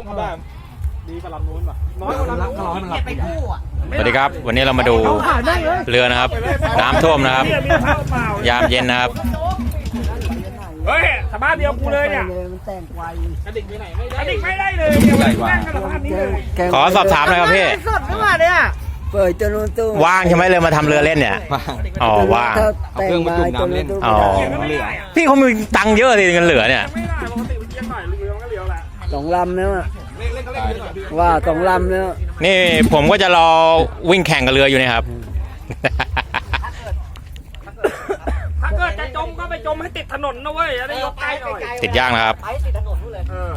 ต้องเขาแบบดีกว่าลำนู้นป่ะน้อยกว่าลำนู้นเราให้มันหลับไปกู้อะสวัสดีครับ วันนี้เรามาดูเรือนะครับ น้ำท่วมนะครับเนี่ยมีเท้าเปล่ายามเย็นนะครับ เฮ้ยสภาพเดียวกูเลยเนี่ยมันแต่งไวกระดิกไปไหนไม่ได้กระดิกไม่ได้เลยเนี่ยมันนั่งกันสภาพนี้เลยขอสอบถามหน่อยครับพี่สดขึ้นมาเนี่ยเปิดตัวนู้นตู้ว่างใช่ไหมเลยมาทำเรือเล่นเนี่ยอ๋อว่างถ้แต่งมาตัวนู้นตู้อ๋อเกียร์ก็ไม่ได้อะพี่เขามีตังค์เยอะสิเงินเหลือเนี่ยไม่ได้ปกติมันเกียร์หน่อย สองลำแล้วอะเล่นเล่นก็เล่นเยอะหน่อยพี่ว่าสองลำแล้ว นี่ผมก็จะรอวิ่งแข่งกับเรืออยู่เนี่ยครับ ถ้าเกิดจะจมก็ไปจมให้ติดถนนนะเว้ยจะได้ยกใกล้หน่อย ติดยากนะครับ ไปติดถนนนู่นเลย เออ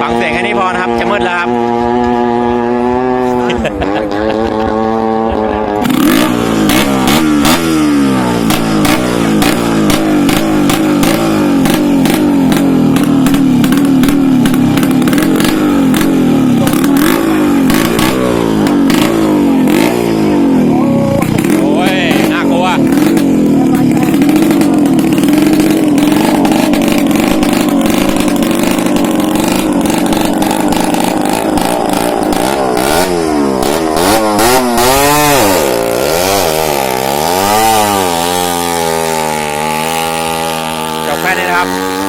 ฟังเสียงแค่นี้พอ นะครับ จะมืดแล้วครับ Planet Hop.